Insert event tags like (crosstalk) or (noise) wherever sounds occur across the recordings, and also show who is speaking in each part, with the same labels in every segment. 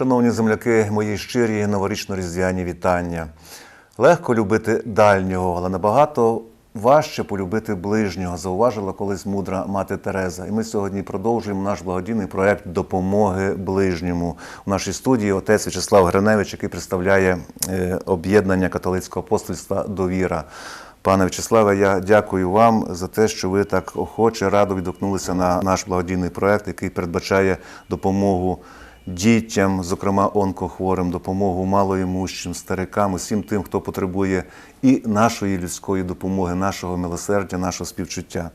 Speaker 1: Шановні земляки, мої щирі новорічно-різдвяні вітання. Легко любити дальнього, але набагато важче полюбити ближнього, зауважила колись мудра мати Тереза. І ми сьогодні продовжуємо наш благодійний проект допомоги ближньому. У нашій студії отець В'ячеслав Гриневич, який представляє е, об'єднання католицького апостольства Довіра. Пане В'ячеславе, я дякую вам за те, що ви так охоче радо відгукнулися на наш благодійний проект, який передбачає допомогу дітям, зокрема онкохворим, допомогу малоімущим, старикам, усім тим, хто потребує і нашої людської допомоги, нашого милосердя, нашого співчуття.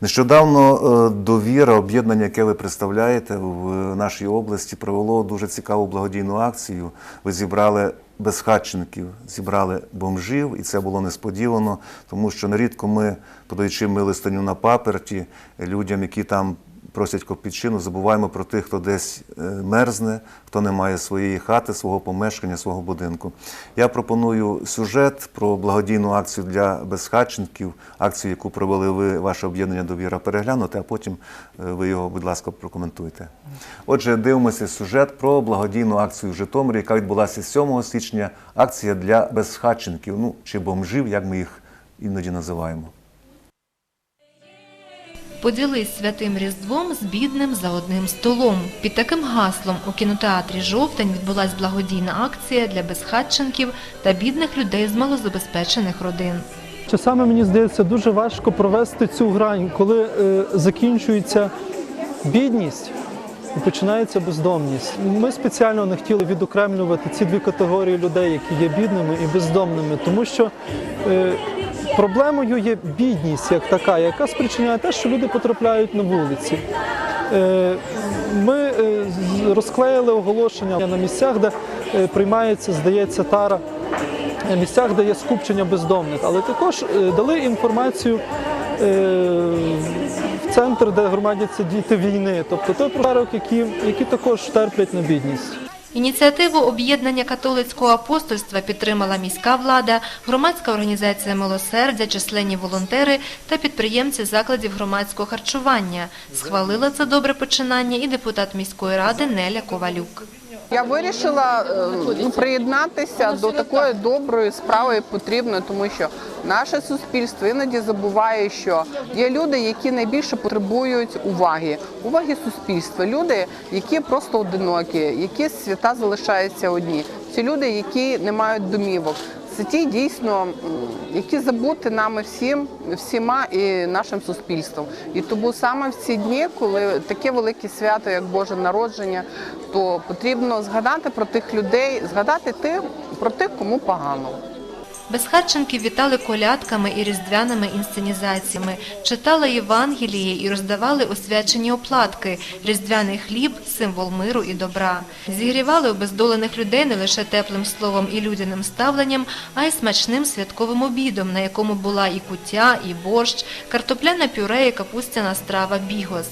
Speaker 1: Нещодавно е, довіра, об'єднання, яке ви представляєте в нашій області, провело дуже цікаву благодійну акцію. Ви зібрали безхатченків, зібрали бомжів, і це було несподівано, тому що нерідко ми, подаючи милостиню на паперті, людям, які там просять копійчину, забуваємо про тих, хто десь е, мерзне, хто не має своєї хати, свого помешкання, свого будинку. Я пропоную сюжет про благодійну акцію для безхатченків, акцію, яку провели ви, ваше об'єднання довіра, переглянути, а потім е, ви його, будь ласка, прокоментуйте. Отже, дивимося сюжет про благодійну акцію в Житомирі, яка відбулася 7 січня. Акція для безхатченків, ну чи бомжів, як ми їх іноді називаємо.
Speaker 2: Поділись святим Різдвом з бідним за одним столом. Під таким гаслом у кінотеатрі Жовтень відбулась благодійна акція для безхатченків та бідних людей з малозабезпечених родин.
Speaker 3: Часами мені здається дуже важко провести цю грань, коли е, закінчується бідність і починається бездомність. Ми спеціально не хотіли відокремлювати ці дві категорії людей, які є бідними і бездомними, тому що е, проблемою є бідність як така, яка спричиняє те, що люди потрапляють на вулиці. Е, Ми е, розклеїли оголошення на місцях, де е, приймається, здається, тара місцях, де є скупчення бездомних, але також дали інформацію в центр, де громадяться діти війни, тобто той подарок, які, які також терплять на бідність.
Speaker 2: Ініціативу об'єднання католицького апостольства підтримала міська влада, громадська організація «Милосердя», численні волонтери та підприємці закладів громадського харчування. Схвалила це добре починання і депутат міської ради Неля Ковалюк.
Speaker 4: Я вирішила е, ну, приєднатися до такої доброї справи потрібно, тому що наше суспільство іноді забуває, що є люди, які найбільше потребують уваги, уваги суспільства. Люди, які просто одинокі, які свята залишаються одні. Ці люди, які не мають домівок. Це ті дійсно, які забути нами всім, всіма і нашим суспільством. І тому саме в ці дні, коли таке велике свято, як Боже народження, то потрібно згадати про тих людей, згадати тих, про тих, кому погано.
Speaker 2: Безхатченків вітали колядками і різдвяними інсценізаціями, читали Євангеліє і роздавали освячені оплатки, різдвяний хліб – символ миру і добра. Зігрівали обездолених людей не лише теплим словом і людяним ставленням, а й смачним святковим обідом, на якому була і куття, і борщ, картопляне пюре і капустяна страва бігос.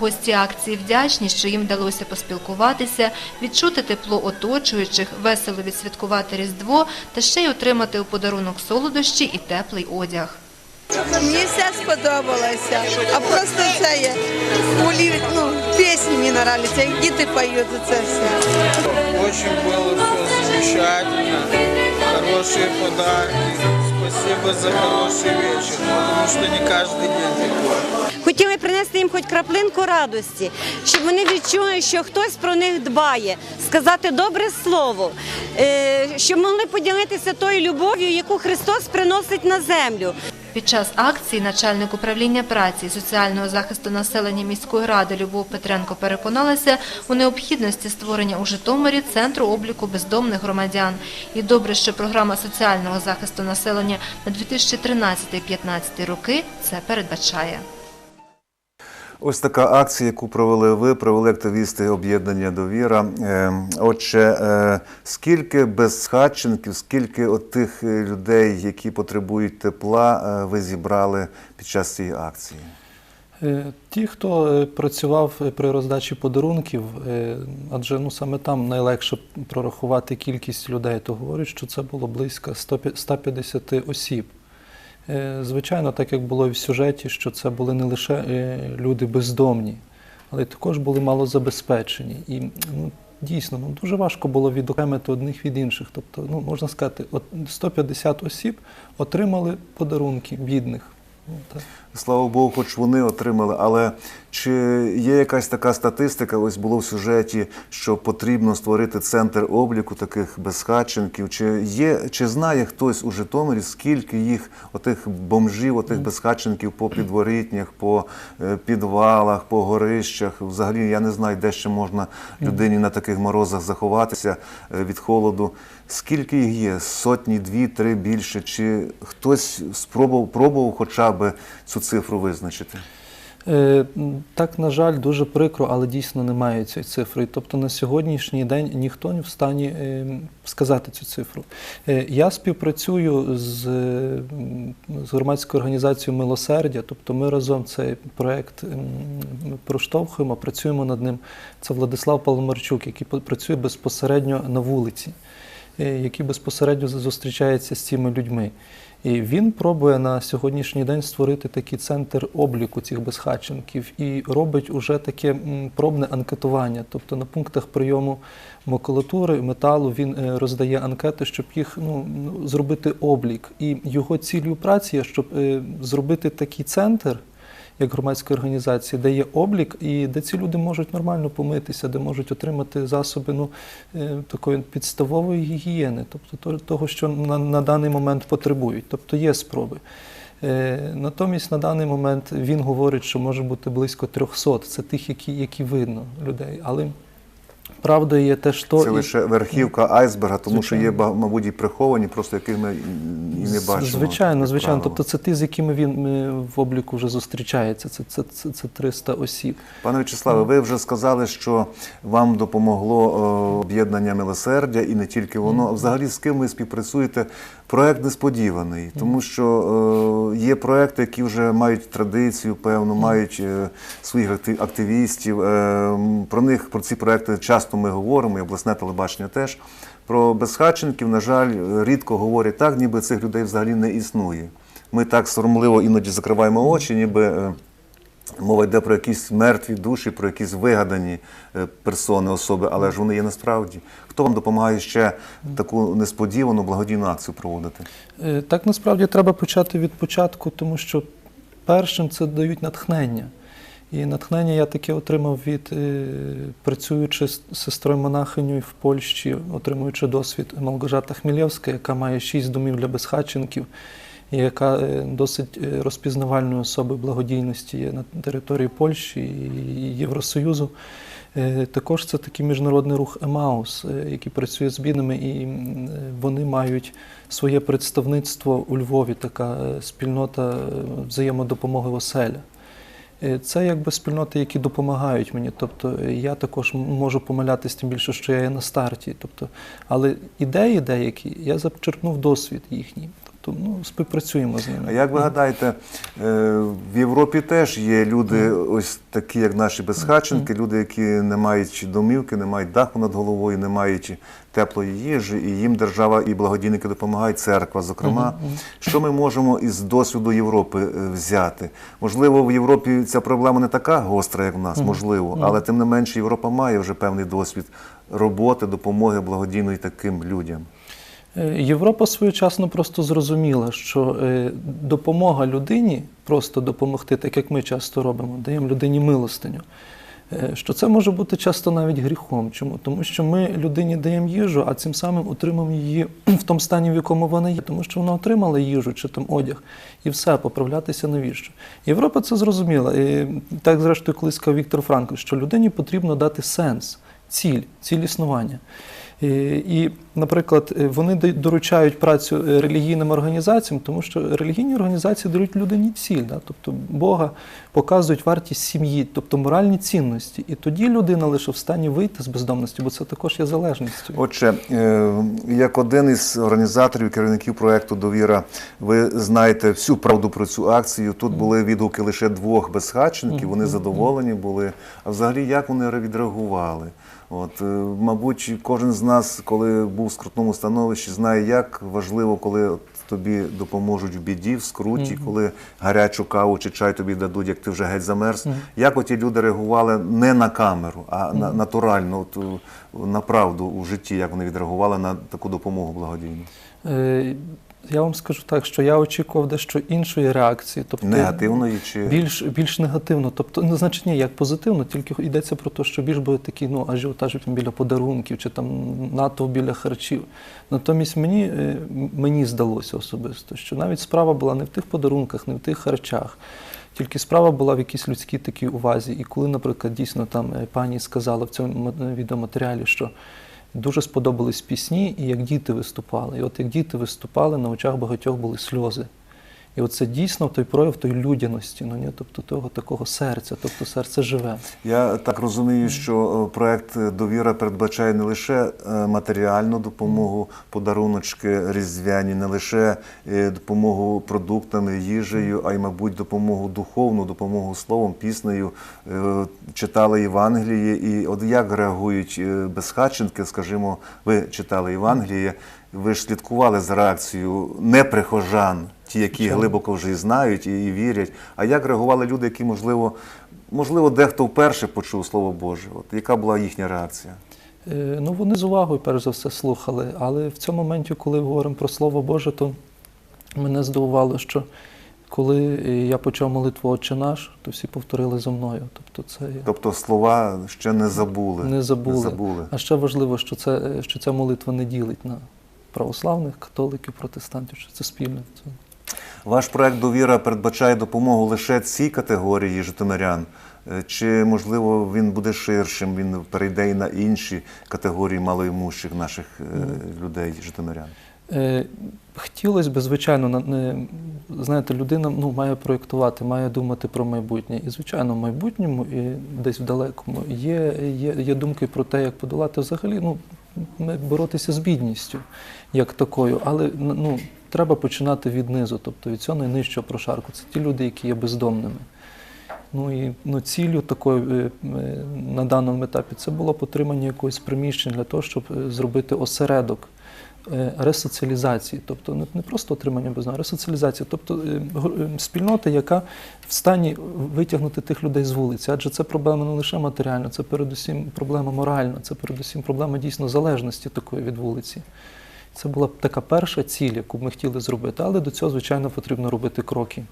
Speaker 2: Гості акції вдячні, що їм вдалося поспілкуватися, відчути тепло оточуючих, весело відсвяткувати Різдво та ще й отримати у подарунок солодощі і теплий одяг.
Speaker 5: Мені все сподобалося, а просто це є кулі, ну, пісні мені нравляться, як діти поють це все.
Speaker 6: Очень было все замечательно. Хорошие подарки. Спасибо за хороший вечер, потому что не каждый день такой.
Speaker 7: Хотіли принести їм хоч краплинку радості, щоб вони відчули, що хтось про них дбає, сказати добре слово, е, щоб могли поділитися тою любов'ю, яку Христос приносить на землю.
Speaker 2: Під час акції начальник управління праці і соціального захисту населення міської ради Любов Петренко переконалася у необхідності створення у Житомирі центру обліку бездомних громадян. І добре, що програма соціального захисту населення на 2013-2015 роки це передбачає.
Speaker 1: Ось така акція, яку провели ви, провели активісти об'єднання Довіра. Е, Отже, е, скільки безхатченків, скільки тих е, людей, які потребують тепла, е, ви зібрали під час цієї акції?
Speaker 3: Ті, хто працював при роздачі подарунків, адже ну саме там найлегше прорахувати кількість людей, то говорять, що це було близько 150 осіб. Е, Звичайно, так як було в сюжеті, що це були не лише е, люди бездомні, але також були малозабезпечені. І ну, дійсно ну, дуже важко було відокремити одних від інших. Тобто, ну, можна сказати, 150 осіб отримали подарунки бідних. Ну.
Speaker 1: Слава Богу, хоч вони отримали. Але чи є якась така статистика? Ось було в сюжеті, що потрібно створити центр обліку таких безхатченків. Чи є, чи знає хтось у Житомирі, скільки їх отих бомжів, отих безхатченків по підворітнях, по е, підвалах, по горищах? Взагалі я не знаю, де ще можна людині на таких морозах заховатися е, від холоду. Скільки їх є? Сотні, дві, три більше? Чи хтось спробував пробував хоча б цю цифру визначити?
Speaker 3: Е, Так, на жаль, дуже прикро, але дійсно немає цієї цифри. Тобто на сьогоднішній день ніхто не в стані е, сказати цю цифру. Е, Я співпрацюю з, з громадською організацією Милосердя, тобто ми разом цей проект проштовхуємо, працюємо над ним. Це Владислав Паламарчук, який працює безпосередньо на вулиці, е, який безпосередньо зустрічається з цими людьми. І він пробує на сьогоднішній день створити такий центр обліку цих безхатченків і робить уже таке пробне анкетування. Тобто на пунктах прийому макулатури, металу він е, роздає анкети, щоб їх ну, ну, зробити облік. І його ціллю праці щоб е, зробити такий центр. Як громадської організації, де є облік і де ці люди можуть нормально помитися, де можуть отримати засоби ну, е, такої підставової гігієни, тобто того, що на, на даний момент потребують. Тобто є спроби. Е, Натомість на даний момент він говорить, що може бути близько 300. Це тих, які, які видно людей. Але правда є те, що
Speaker 1: Це лише верхівка айсберга, тому що є,
Speaker 3: Звичайно.
Speaker 1: мабуть, і приховані, просто яких ми і не бачимо.
Speaker 3: Звичайно, звичайно.
Speaker 1: правило.
Speaker 3: Тобто це ті, з якими він е, в обліку вже зустрічається. Це, це, це, це 300 осіб.
Speaker 1: Пане Вячеславе, ви вже сказали, що вам допомогло е, об'єднання милосердя і не тільки воно. А Взагалі, з ким ви співпрацюєте? Проект несподіваний, тому що е, є проекти, які вже мають традицію, певно, мають е, своїх активістів. Е, про них про ці проекти часто ми говоримо, і обласне телебачення теж. Про безхатченків, на жаль, рідко говорять так, ніби цих людей взагалі не існує. Ми так соромливо іноді закриваємо очі, ніби. Мова йде про якісь мертві душі, про якісь вигадані е, персони, особи, але ж вони є насправді. Хто вам допомагає ще таку несподівану благодійну акцію проводити?
Speaker 3: Е, Так насправді треба почати від початку, тому що першим це дають натхнення. І натхнення я таке отримав від е, працюючи з сестрою монахиню в Польщі, отримуючи досвід Малгожата Хмілєвська, яка має шість домів для безхатченків, яка е, досить е, розпізнавальною особою благодійності є на території Польщі і Євросоюзу. Е, Також це такий міжнародний рух Емаус, який працює з бідними, і вони мають своє представництво у Львові, така спільнота взаємодопомоги оселя. Це якби спільноти, які допомагають мені. Тобто я також можу помилятися, тим більше, що я є на старті. Тобто, але ідеї деякі, я зачерпнув досвід їхній. Тобто, ну, співпрацюємо з ними.
Speaker 1: А як ви гадаєте, е, в Європі теж є люди, ось такі, як наші безхатченки, люди, які не мають домівки, не мають даху над головою, не мають теплої їжі, і їм держава і благодійники допомагають, церква, зокрема. Що ми можемо із досвіду Європи е, взяти? Можливо, в Європі ця проблема не така гостра, як в нас, можливо, але тим не менше Європа має вже певний досвід роботи, допомоги благодійної таким людям.
Speaker 3: Е, Європа своєчасно просто зрозуміла, що е, допомога людині, просто допомогти, так як ми часто робимо, даємо людині милостиню. е, Що це може бути часто навіть гріхом. Чому? Тому що ми людині даємо їжу, а цим самим утримуємо її (clears throat) в тому стані, в якому вона є, тому що вона отримала їжу чи там одяг, і все, поправлятися навіщо. Європа це зрозуміла. І так, зрештою, колись сказав Віктор Франкл, що людині потрібно дати сенс, ціль, ціль існування. Е, І, наприклад, е, вони доручають працю е, релігійним організаціям, тому що релігійні організації дають людині ціль, да? тобто Бога показують вартість сім'ї, тобто моральні цінності. І тоді людина лише в стані вийти з бездомності, бо це також є залежністю.
Speaker 1: Отже, як один із організаторів, керівників проекту Довіра, ви знаєте всю правду про цю акцію. Тут були відгуки лише двох безхатченків, вони задоволені були. А взагалі, як вони відреагували? От, е, мабуть, кожен з нас, коли був в скрутному становищі, знає, як важливо, коли тобі допоможуть в біді, в скруті, коли гарячу каву чи чай тобі дадуть, як ти вже геть замерз. Як оті люди реагували не на камеру, а на, натурально, от, на правду у житті, як вони відреагували на таку допомогу благодійну?
Speaker 3: Я вам скажу так, що я очікував дещо іншої реакції, тобто
Speaker 1: Негативної чи
Speaker 3: більш, більш негативно. Тобто, ну, значить, ні, як позитивно, тільки йдеться про те, що більш буде такий ну, ажіотаж біля подарунків чи там натовп біля харчів. Натомість мені, е, мені здалося особисто, що навіть справа була не в тих подарунках, не в тих харчах. Тільки справа була в якійсь людській такій увазі. І коли, наприклад, дійсно там е, пані сказала в цьому відеоматеріалі, що дуже сподобались пісні, і як діти виступали. І от як діти виступали, на очах багатьох були сльози. І оце дійсно той прояв тої людяності, ну ні, тобто того такого серця, тобто серце живе.
Speaker 1: Я так розумію, що е, проект Довіра передбачає не лише е, матеріальну допомогу, подаруночки різдвяні, не лише е, допомогу продуктами, їжею, а й, мабуть, допомогу духовну, допомогу словом, піснею. Е, Читали Євангеліє. І от як реагують е, безхатченки, скажімо, ви читали Євангеліє, ви ж слідкували за реакцією неприхожан, ті, які глибоко вже і знають і, і вірять. А як реагували люди, які, можливо, можливо, дехто вперше почув Слово Боже? От яка була їхня реакція?
Speaker 3: Е, Ну, вони з увагою, перш за все, слухали. Але в цьому моменті, коли говоримо про Слово Боже, то мене здивувало, що коли е, я почав молитву Отче наш, то всі повторили за мною. Тобто це я
Speaker 1: Тобто слова ще не забули.
Speaker 3: не забули.
Speaker 1: Не забули.
Speaker 3: А ще важливо, що, це, е, що ця молитва не ділить на православних, католиків, протестантів, що це спільне.
Speaker 1: Ваш проект Довіра передбачає допомогу лише цій категорії житомирян. Е, Чи можливо він буде ширшим, він перейде і на інші категорії малоімущих наших е, людей, житомирян?
Speaker 3: Е, Хотілося б, звичайно, знаєте, людина ну, має проєктувати, має думати про майбутнє. І, звичайно, в майбутньому і десь в далекому є, є, є думки про те, як подолати взагалі ну, боротися з бідністю як такою. Але ну, треба починати від низу, тобто від цього найнижчого прошарку. Це ті люди, які є бездомними. Ну і ну, ціллю такою е, е, на даному етапі це було отримання якогось приміщення для того, щоб е, зробити осередок ресоціалізації, тобто не, просто отримання бездомних, а ресоціалізації, тобто спільнота, яка в стані витягнути тих людей з вулиці. Адже це проблема не лише матеріальна, це передусім проблема моральна, це передусім проблема дійсно залежності такої від вулиці. Це була б така перша ціль, яку ми хотіли зробити, але до цього, звичайно, потрібно робити кроки.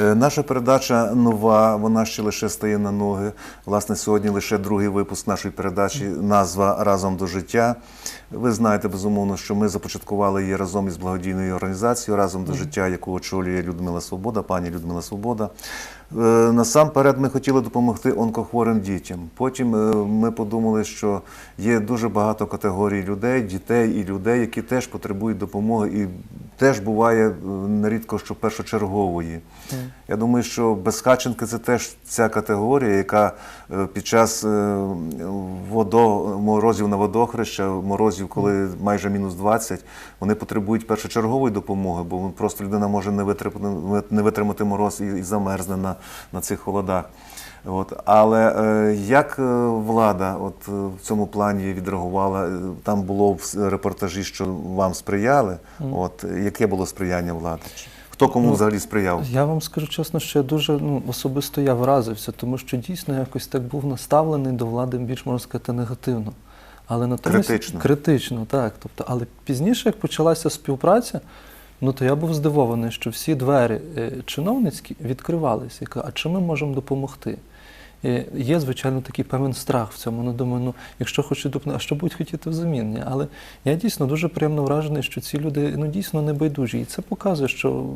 Speaker 1: Е, Наша передача нова, вона ще лише стає на ноги. Власне, сьогодні лише другий випуск нашої передачі, назва Разом до життя. Ви знаєте, безумовно, що ми започаткували її разом із благодійною організацією Разом до життя, яку очолює Людмила Свобода, пані Людмила Свобода. Е, Насамперед ми хотіли допомогти онкохворим дітям. Потім е, ми подумали, що є дуже багато категорій людей, дітей і людей, які теж потребують допомоги, і теж буває е, нерідко, що першочергової. Я думаю, що безхатченки це теж ця категорія, яка е, під час е, водо, морозів на водохреща, морозів, коли майже мінус 20, вони потребують першочергової допомоги, бо просто людина може не витримати, не витримати мороз і, замерзне на, на цих холодах. От. Але е, як е, влада от, в цьому плані відреагувала? Там було в репортажі, що вам сприяли. От, яке було сприяння влади? Хто кому
Speaker 3: Ну,
Speaker 1: взагалі сприяв?
Speaker 3: Я вам скажу чесно, що я дуже ну, особисто я вразився, тому що дійсно якось так був наставлений до влади більш можна сказати негативно. Але натомість
Speaker 1: Критично.
Speaker 3: критично, так. Тобто, але пізніше, як почалася співпраця, ну то я був здивований, що всі двері е, чиновницькі відкривалися. Я кажу, а чи ми можемо допомогти? Е, Є, звичайно, такий певний страх в цьому. Ну, думаю, ну, якщо хочуть допомогти, а що будуть хотіти взамін? Але я дійсно дуже приємно вражений, що ці люди ну, дійсно не байдужі. І це показує, що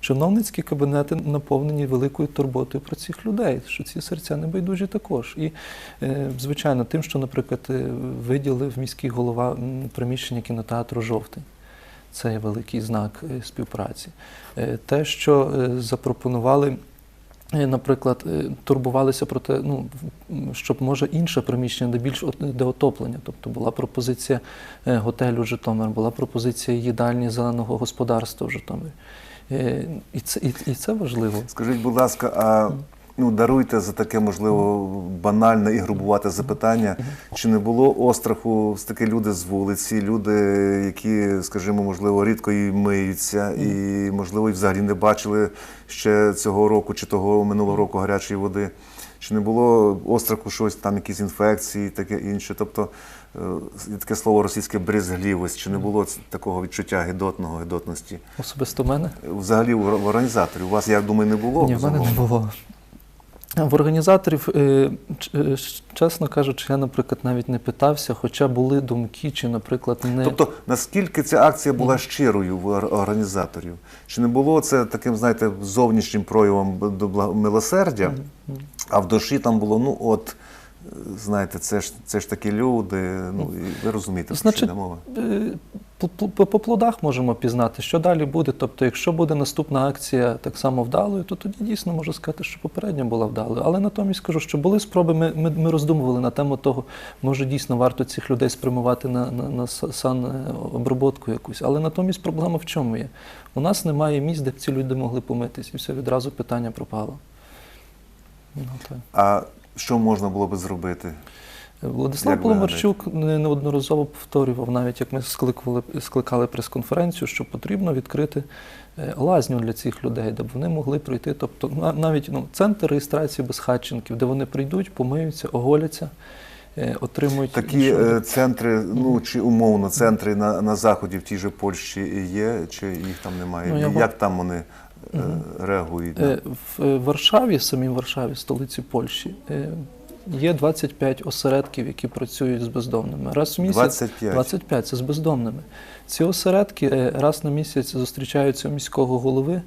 Speaker 3: чиновницькі кабінети наповнені великою турботою про цих людей, що ці серця не байдужі також. І, е, звичайно, тим, що, наприклад, е, виділив міський голова приміщення кінотеатру Жовтий. Це великий знак співпраці. Те, що запропонували наприклад, е, турбувалися про те, ну, щоб може інше приміщення, де більш де отоплення. Тобто була пропозиція е, готелю Житомир, була пропозиція їдальні зеленого господарства в Житомирі. Е, І це, і, і це важливо.
Speaker 1: Скажіть, будь ласка, а ну, даруйте за таке, можливо, банальне і грубувате запитання. Чи не було остраху з такі люди з вулиці, люди, які, скажімо, можливо, рідко і миються, і, можливо, і взагалі не бачили ще цього року чи того минулого року гарячої води? Чи не було остраху щось, там якісь інфекції, таке інше? Тобто е, таке слово російське брезгливість, чи не було такого відчуття гидотного, гидотності?
Speaker 3: Особисто в мене?
Speaker 1: Взагалі в організаторів. У вас, я думаю, не було.
Speaker 3: Ні, в мене не було. В організаторів, е, е, чесно кажучи, я, наприклад, навіть не питався, хоча були думки, чи, наприклад, не
Speaker 1: Тобто, наскільки ця акція була щирою в організаторів? Чи не було це таким, знаєте, зовнішнім проявом милосердя, а в душі там було, ну от, знаєте, це ж, це ж такі люди, ну, і ви розумієте, про що
Speaker 3: Значить,
Speaker 1: йде мова.
Speaker 3: Е, По, по, по плодах можемо пізнати, що далі буде. Тобто, якщо буде наступна акція так само вдалою, то тоді дійсно можу сказати, що попередня була вдалою. Але натомість кажу, що були спроби, ми, ми, ми роздумували на тему того, може дійсно варто цих людей спрямувати на, на, на са- саноброботку якусь. Але натомість проблема в чому є? У нас немає місць, де б ці люди могли помитись, і все відразу питання пропало. Ну, так.
Speaker 1: А що можна було би зробити?
Speaker 3: Владислав Поломарчук неодноразово повторював, навіть як ми скликали, скликали прес-конференцію, що потрібно відкрити е, лазню для цих людей, де б вони могли прийти. Тобто на- навіть ну, центр реєстрації безхатченків, де вони прийдуть, помиються, оголяться, е, отримують
Speaker 1: Такі
Speaker 3: іншу-
Speaker 1: е, центри, ну чи умовно, центри на, на заході в тій же Польщі є, чи їх там немає?
Speaker 3: Ну, я
Speaker 1: Як там вони реагують?
Speaker 3: Е, В е, Варшаві, самій Варшаві, столиці Польщі, е, є 25 осередків, які працюють з бездомними. Раз в місяць
Speaker 1: 25?
Speaker 3: 25 це з бездомними. Ці осередки е, раз на місяць зустрічаються у міського голови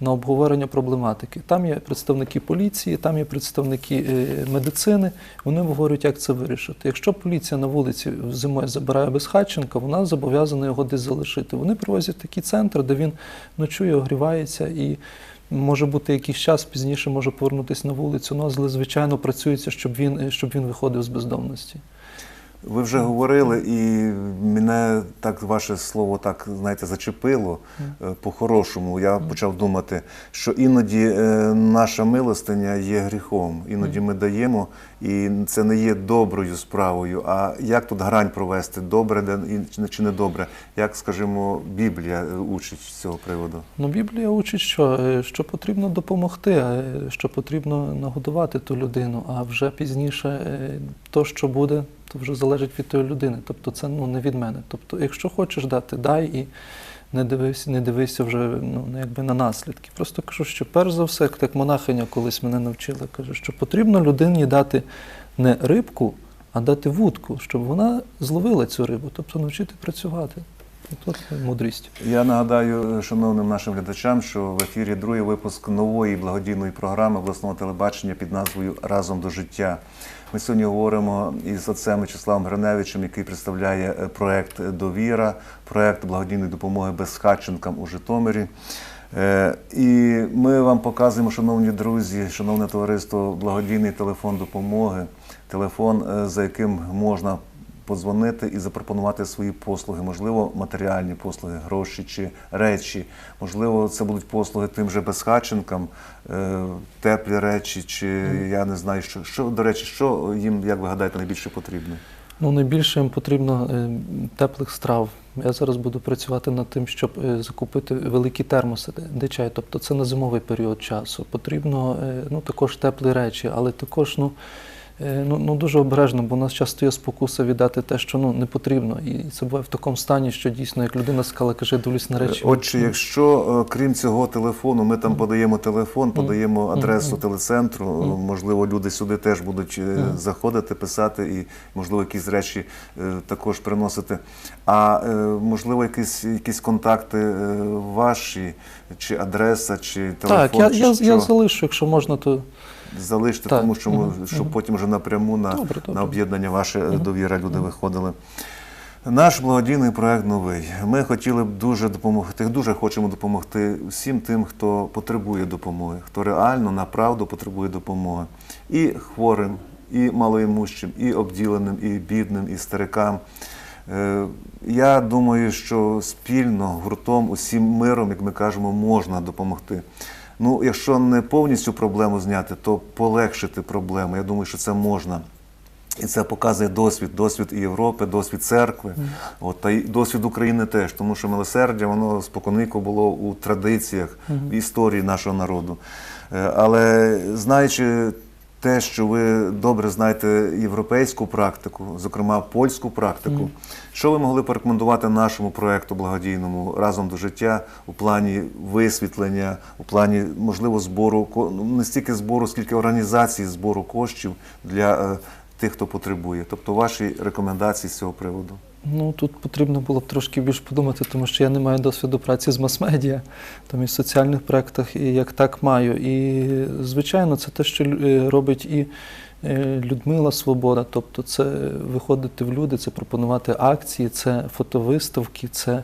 Speaker 3: на обговорення проблематики. Там є представники поліції, там є представники е, медицини. Вони говорять, як це вирішити. Якщо поліція на вулиці зимою забирає безхатченка, вона зобов'язана його десь залишити. Вони привозять такі центри, де він ночує, огрівається і. Може бути якийсь час пізніше може повернутися на вулицю, ну, але звичайно працюється, щоб він, щоб він виходив з бездомності.
Speaker 1: Ви вже говорили, і мене так ваше слово так знаєте зачепило е, по-хорошому. Я почав думати, що іноді е, наша милостиня є гріхом. Іноді ми даємо, і це не є доброю справою. А як тут грань провести? Добре чи не добре? Як, скажімо, Біблія е, учить з цього приводу?
Speaker 3: Ну, Біблія учить, що, що потрібно допомогти, що потрібно нагодувати ту людину, а вже пізніше то, що буде, то вже залежить від тої людини. Тобто це ну, не від мене. Тобто, якщо хочеш дати, дай і не дивися, не дивися вже ну, на- якби на наслідки. Просто кажу, що перш за все, як монахиня колись мене навчила, каже, що потрібно людині дати не рибку, а дати вудку, щоб вона зловила цю рибу, тобто навчити працювати. Тут мудрість.
Speaker 1: Я нагадаю е, шановним нашим глядачам, що в ефірі другий випуск нової благодійної програми обласного телебачення під назвою Разом до життя. Ми сьогодні говоримо із отцем Вячеславом Гриневичем, який представляє е, проект Довіра, проект благодійної допомоги безхатченкам у Житомирі. Е, І ми вам показуємо, шановні друзі, шановне товариство, благодійний телефон допомоги, телефон, е, за яким можна подзвонити і запропонувати свої послуги, можливо, матеріальні послуги, гроші чи речі. Можливо, це будуть послуги тим же безхатченкам, е, теплі речі, чи я не знаю, що, що до речі, що їм, як ви гадаєте, найбільше потрібно?
Speaker 3: Ну, найбільше їм потрібно е, теплих страв. Я зараз буду працювати над тим, щоб е, закупити великі термоси, де- чай. Тобто це на зимовий період часу. Потрібно ну, також теплі речі, але також ну, ну, ну, дуже обережно, бо у нас часто є спокуса віддати те, що ну, не потрібно. І це буває в такому стані, що дійсно, як людина сказала, каже, дивлюсь на речі.
Speaker 1: Отже, якщо е, крім цього телефону, ми там подаємо телефон, подаємо адресу телецентру, е, можливо, люди сюди теж будуть е, заходити, писати і, можливо, якісь речі е, також приносити. А е, можливо, якісь, якісь контакти е, ваші, чи адреса, чи телефон,
Speaker 3: Так, я,
Speaker 1: чи
Speaker 3: я,
Speaker 1: що?
Speaker 3: я залишу, якщо можна, то
Speaker 1: залиште,
Speaker 3: Так.
Speaker 1: тому що
Speaker 3: Мгм.
Speaker 1: щоб
Speaker 3: потім
Speaker 1: вже напряму на,
Speaker 3: Добре, добре.
Speaker 1: на об'єднання ваше е, довіра люди виходили. Наш благодійний проект новий. Ми хотіли б дуже допомогти, дуже хочемо допомогти всім тим, хто потребує допомоги, хто реально направду потребує допомоги. І хворим, і малоімущим, і обділеним, і бідним, і старикам. Е, Я думаю, що спільно, гуртом, усім миром, як ми кажемо, можна допомогти. Ну, якщо не повністю проблему зняти, то полегшити проблему. Я думаю, що це можна. І це показує досвід, досвід і Європи, досвід церкви, от, та й досвід України теж, тому що милосердя воно споконвіку було у традиціях, в історії нашого народу. Е, Але знаючи те, що ви добре знаєте європейську практику, зокрема польську практику, що ви могли порекомендувати нашому проекту благодійному разом до життя у плані висвітлення, у плані можливо збору ну, не стільки збору, скільки організації збору коштів для е, тих, хто потребує. Тобто ваші рекомендації з цього приводу.
Speaker 3: Ну тут потрібно було б трошки більше подумати, тому що я не маю досвіду праці з мас-медіа, там і в соціальних проєктах, і як так маю. І звичайно, це те, що е, робить і е, Людмила Свобода, тобто це виходити в люди, це пропонувати акції, це фотовиставки, це,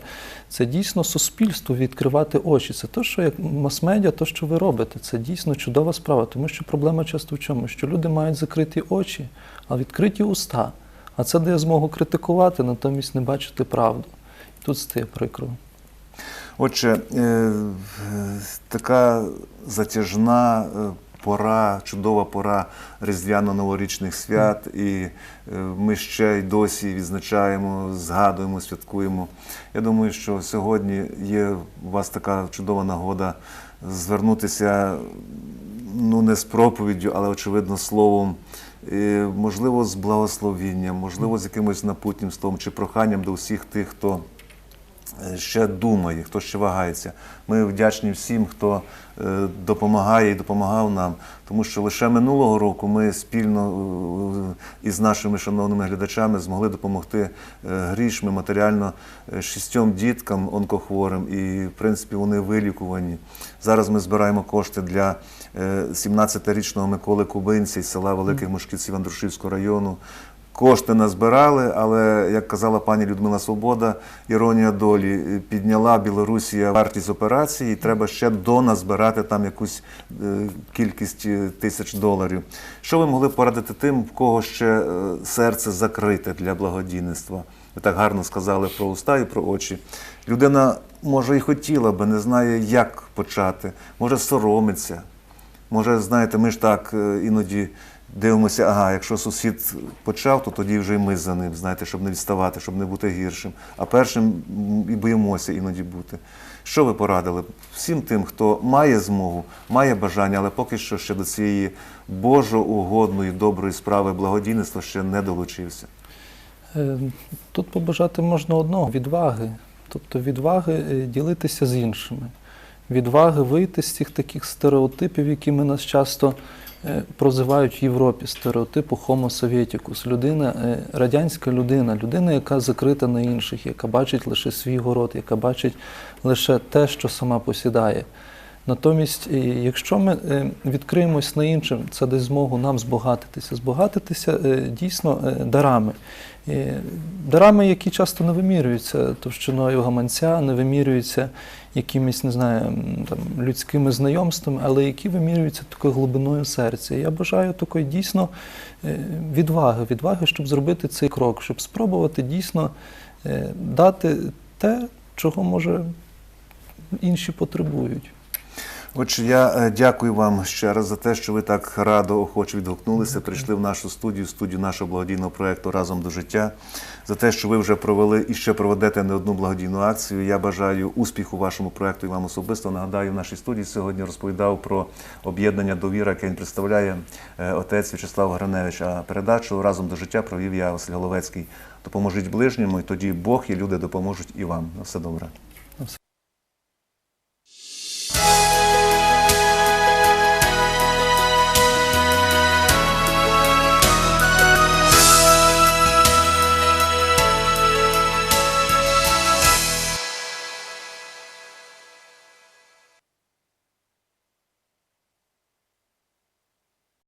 Speaker 3: це дійсно суспільству відкривати очі. Це те, що як мас-медіа, то, що ви робите, це дійсно чудова справа, тому що проблема часто в чому? Що люди мають закриті очі, а відкриті уста. А це дає змогу критикувати, натомість не бачити правду. І тут стає прикро.
Speaker 1: Отже, е, така затяжна е, пора, чудова пора різдвяно-новорічних свят, і е, ми ще й досі відзначаємо, згадуємо, святкуємо. Я думаю, що сьогодні є у вас така чудова нагода звернутися ну не з проповіддю, але очевидно словом. Можливо, з благословінням, можливо, з якимось напутнім словом чи проханням до всіх тих, хто е, ще думає, хто ще вагається. Ми вдячні всім, хто е, допомагає і допомагав нам, тому що лише минулого року ми спільно е, із нашими шановними глядачами змогли допомогти грішми матеріально шістьом діткам онкохворим, і в принципі вони вилікувані. Зараз ми збираємо кошти для 17-річного Миколи Кубинця із села Великих Мушківців Андрушівського району. Кошти назбирали, але як казала пані Людмила Свобода, іронія долі е, підняла Білорусія вартість операції, і треба ще доназбирати там якусь е, кількість е, тисяч доларів. Що ви могли порадити тим, в кого ще е, серце закрите для благодійництва? Ви так гарно сказали про уста і про очі. Людина може і хотіла би, не знає, як почати, може соромиться. Може, знаєте, ми ж так е, іноді дивимося, ага, якщо сусід почав, то тоді вже і ми за ним, знаєте, щоб не відставати, щоб не бути гіршим. А першим і боїмося іноді бути. Що ви порадили всім тим, хто має змогу, має бажання, але поки що ще до цієї божоугодної, доброї справи благодійництва ще не долучився?
Speaker 3: Е, Тут побажати можна одного відваги. Тобто відваги е, ділитися з іншими, відваги вийти з цих таких стереотипів, якими нас часто е, прозивають в Європі. Стереотипу Homo Sovieticus. Людина, е, радянська людина, людина, яка закрита на інших, яка бачить лише свій город, яка бачить лише те, що сама посідає. Натомість, е, якщо ми відкриємось на іншим, це дасть змогу нам збагатитися. Збагатитися дійсно дарами. Дарами, які часто не вимірюються товщиною гаманця, не вимірюються якимись, не знаю, там, людськими знайомствами, але які вимірюються такою глибиною серця. Я бажаю такої дійсно е, відваги, відваги, щоб зробити цей крок, щоб спробувати дійсно е, дати те, чого може інші потребують.
Speaker 1: Отже, я е, дякую вам ще раз за те, що ви так радо, охоче відгукнулися, прийшли в нашу студію, студію нашого благодійного проєкту Разом до життя. За те, що ви вже провели і ще проведете не одну благодійну акцію. Я бажаю успіху вашому проєкту і вам особисто. Нагадаю, в нашій студії сьогодні розповідав про об'єднання довіра, яке він представляє е, отець В'ячеслав Граневич. А передачу разом до життя провів я Василь Головецький. Допоможіть ближньому, і тоді Бог і люди допоможуть і вам. На все добре.